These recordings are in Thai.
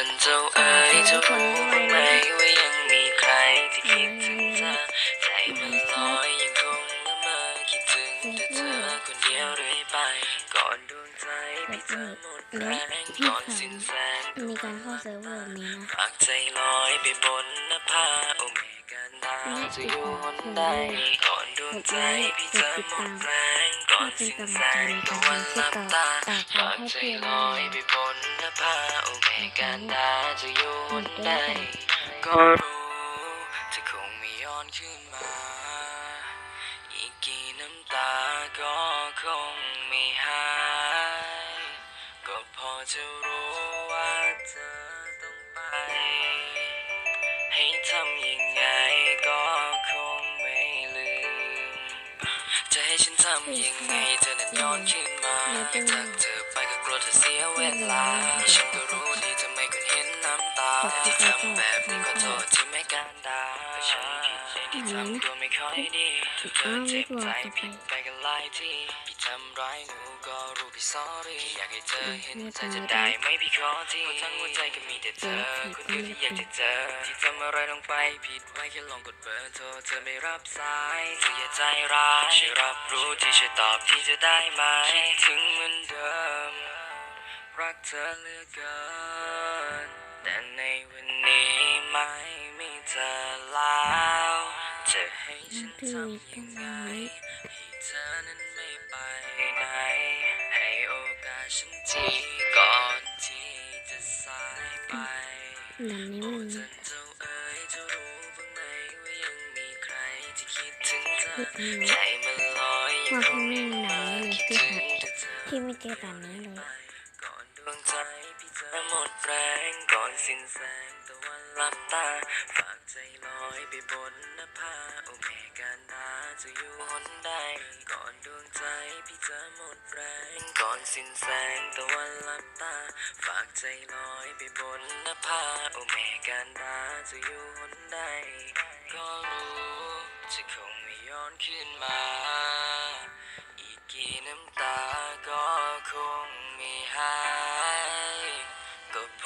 จันเจ้าเอ๋ เดียวเรื่อยไป ก่อนดวงใจพี่จะหมดแรงก่อนสิ้นแสงมีการเข้าเซิร์ฟเวอร์แบบนี้นะรักใจลอยไปบนนภาโอเมกันดาวจะอยู่หนใดก่อนดวงใจพี่จะหมดแรงก่อนสิ้นแสงตะวันลับตารักใจลอยไปบนนภาโอเมกันดาจะอยู่หนใดก็รู้จะคงไม่ย้อนขึ้นมา จะรู้ว่าเธอต้องไป ให้ทำยังไงก็คงไม่ลืม จะให้ฉันทำยังไงเธอนั้นย้อนขึ้นมาอยากทักเธอไปก็กลัวเธอเสียเวลา ฉันก็รู้ดีทำไมคุณเห็นน้ำตา ที่ทำแบบนี้ขอโทษที่ ที่ทำตัวไม่ค่อยดีเธอเจ็บใจผิดไปกันหลายทีพี่ทำร้ายหนูก็รู้พี่ sorry อยากให้เธอเห็นใจจะได้ไหม่พี่ขอทีเพราะทั้งหัวใจก็มีแต่เธอ คนเดียวที่อยากจะเจอ ที่ทำอะไรลงไปผิดไว้แค่ลองกดเบอร์โทรเธอไม่รับสายเธออย่าใจร้ายช่วยรับรู้ที่ช่วยตอบที่จะได้ไหมคิดถึงเหมือนเดิม รักเธอเหลือเกิน แต่ในวันนี้ไม่มีเธอแล้วจะให้ฉันทำยังไงให้เธอนั้นไม่ไปไหนให้โอกา นทีก่อนที่จะสายไปแบบนี้โอ้มันจันเจ้าเอ๋ยเจ้ารู้บ้างไหมว่ายังมีใครที่คิดถึงเธอใจมันลอยยังว่าคพี่งแม่งหนาวเลยคิดพี่ถึหังดแต่เธอพี่ไม่เจอแบบนี้ แรงก่อนสิ้นแสงตะวันลับตา ฝากใจลอยไปบนนภาโอเมกันดาจะอยู่หนใดก่อนดวงใจพี่จะหมดแรงก่อนสิ้นแสงตะวันลับตา ฝากใจลอยไปบนนภาโอเมกันดาจะอยู่หนใดก็รู้จะคงไม่ย้อนขึ้นมา อีกกี่น้ำตาก็คงไม่หาย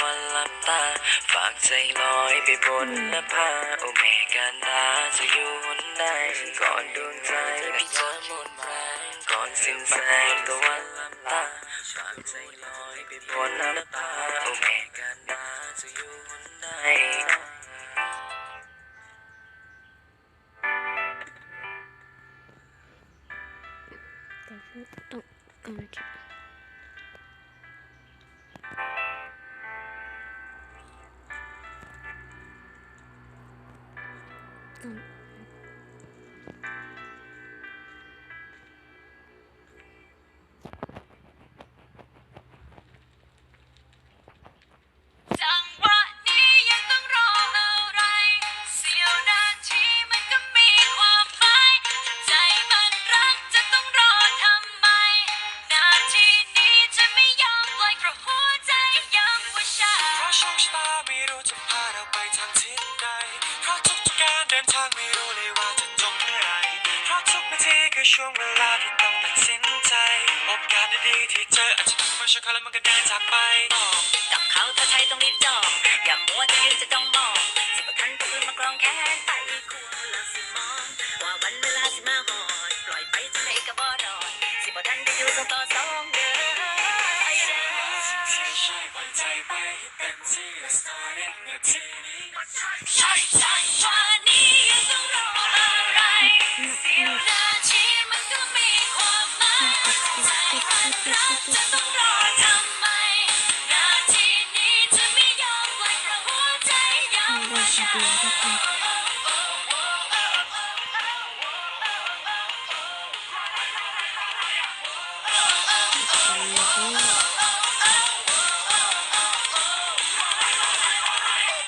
วันลับตา ฝากใจลอยไปบนนภาโอเมกันดาจะอยู่หนใดก่อนดวงใจจะหมดแรงก่อนสิ้นแสงตะวันลับตา ฝากใจลอยไปบนนภาโอเมกันดาจะอยู่หนใดต่พี่ต้องเอามาเารเดินทางไม่รู้เลยว่าจะจบเมื่อไหรเพราะทุกนาทีคือช่วงเวลาที่ต้องตัดสินใจ โอกาสดีๆที่เจออาจจะทำมาชนเขาแล้วมันก็เดินจากไปกับเขาเธอไทยต้องรีบจองอย่ามัวแต่ยืนจะต้องมองสิบคันปืนมากรองแค้นไปคู่ละสิมองว่าวันเวลาสิมาหอดปล่อยไปจะไหนก็บ่รอดสิบทันได้อยู่สองต่อสองเด้อที่ใช่ปล่อยใจไปเต็มที่ Let's start it นาทีนี้ใช่ใช่วัน ติทุกคน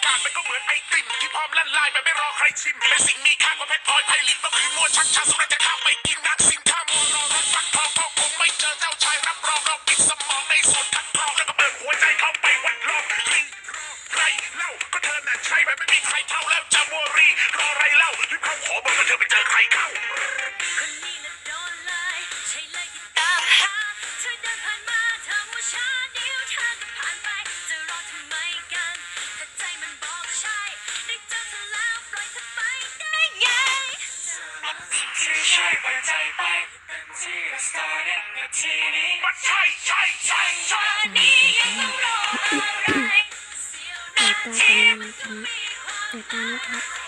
การมันก็เหมือนไอติมที่พร้อมล้นลายแบบไม่รอใครชิมเป็นสิ่งมีค่ากว่าเพชรพลอยไพลินเมื่อคืนมัวชักชาสุนัขจะข้ามไปกินนักสิ่ง นมันทีมีความเปิดตานี้ครับ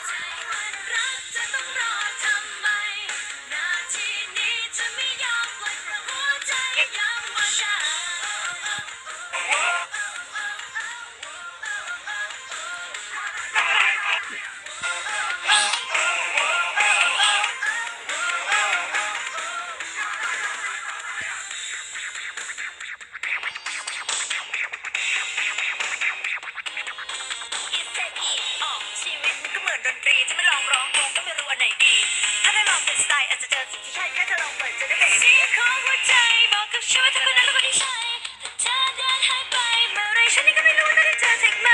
เป็นสไตล์อาจจะเจอสิ่งที่ใช่แค่เธอลองเปิดจะได้เห็น เสียงของหัวใจบอกกับฉันว่าเธอคนนั้นและคนที่ใช่แต่เธอเดินหายไปเมื่อไรฉันนี่ก็ไม่รู้ว่าได้เจอจริงไหม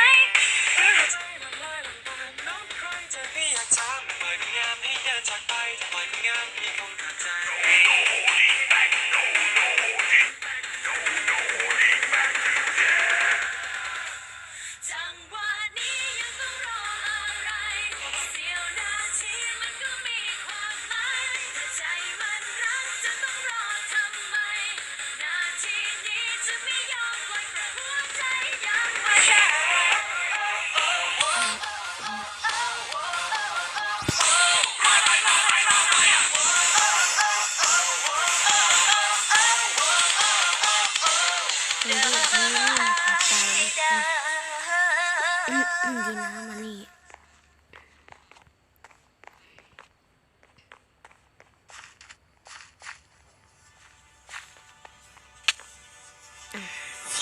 มีนะมานี่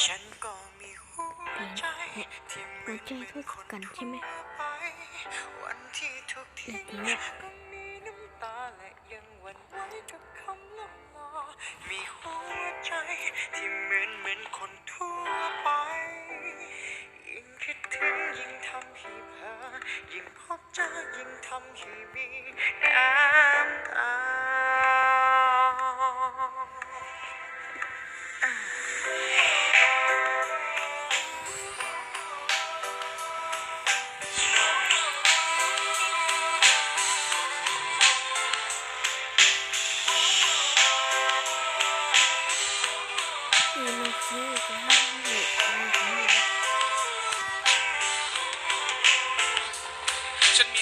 ฉันก็มีหัวใจที่เหมือนเป็นคนกันใช่ไหมไปวันที่ถูกทิ้งแบบนี้ก็มีน้ำตาและยังหวั่นไหวกับคำล่ำลามีหัวใจที่เหมือนเหมือนคนทั่วไป คิดถึงยิ่งทำให้เพ้อยิ่งพบเจอยิ่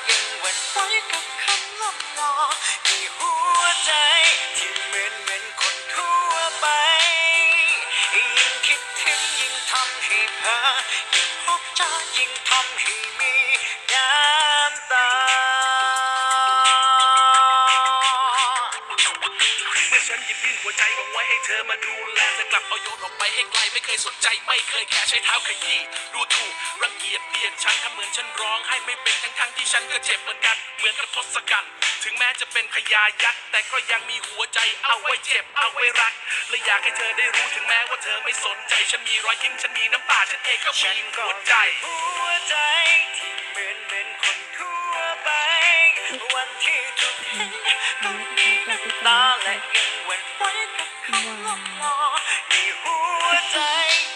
วั่ หัวใจวางไว้ให้เธอมาดูแลแต่กลับเอาโยนออกไปให้ไกลไม่เคยสนใจไม่เคยแค่ใช้เท้าขยี้ดูถูกรังเกียจเบียดฉันทำเหมือนฉันร้องให้ไม่เป็นทั้งทั้งที่ฉันก็เจ็บเหมือนกันเหมือนกับทศกัณฐ์ถึงแม้จะเป็นพญายักษ์แต่ก็ยังมีหัวใจเอาไว้เจ็บเอาไว้รักและอยากให้เธอได้รู้ถึงแม้ว่าเธอไม่สนใจฉันมีรอยยิ้มฉันมีน้ำตาฉันเองก็มีหัวใจหัวใจที่เหมือนเป็นคนทั่วไปวันที่ทุกแห่ต้องมีน้ำตาและยัง when